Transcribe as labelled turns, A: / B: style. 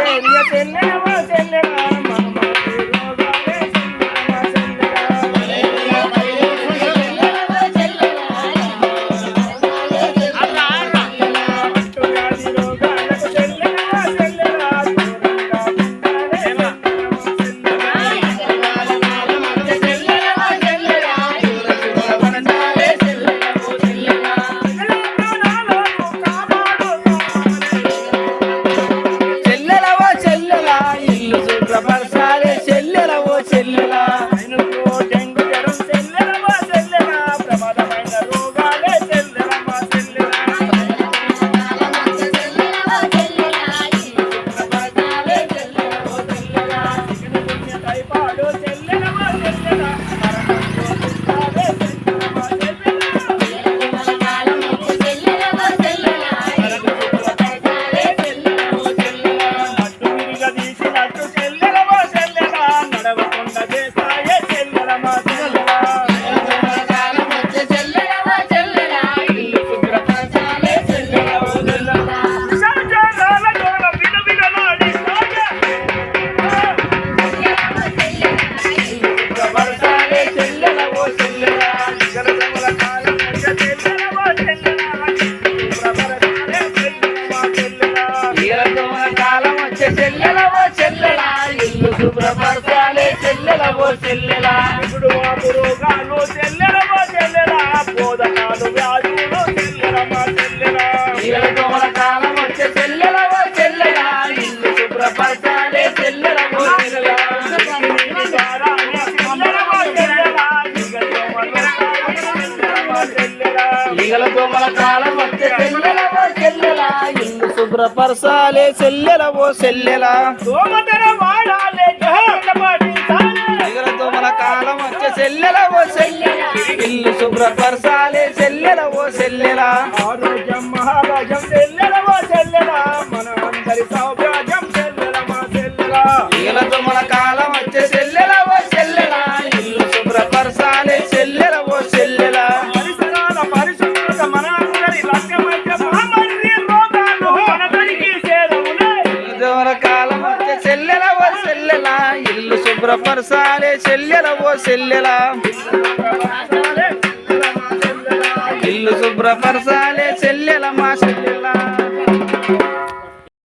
A: Malaria చెల్లెలవో చెల్లెలా చెల్లెలవో చెల్లెలా? ఇల్లు శుభ్రపరచాలే చెల్లెలవో చెల్లెలా? ఇప్పుడు వాపు రోగాలు చెల్లెలవో చెల్లెలా? బోధకాలు వ్యాధులు చెల్లెలమా చెల్లెలా? ఈరజమల కాలం వచ్చే చెల్లెలవో చెల్లెలా? ఇల్లు శుభ్రపరచాలే చెల్లెలవో చెల్లెలా? ఈగల దోమల కాలం వచ్చే ఇల్లు శుభ్రపరచాలే చెల్లెలా వాడాలే ఈగల దోమల కాలం వచ్చే చెల్లెలవో చెల్లెలా ఇల్లు శుభ్రపరచాలే చెల్లెలవో చెల్లెలా ఆరోగ్యం చెల్లెలా ఇల్లు శుభ్రపరచాలే చెల్లెలవో చెల్లెలా. ఇల్లు శుభ్రపరచాలే చెల్లెల మా చెల్లెల.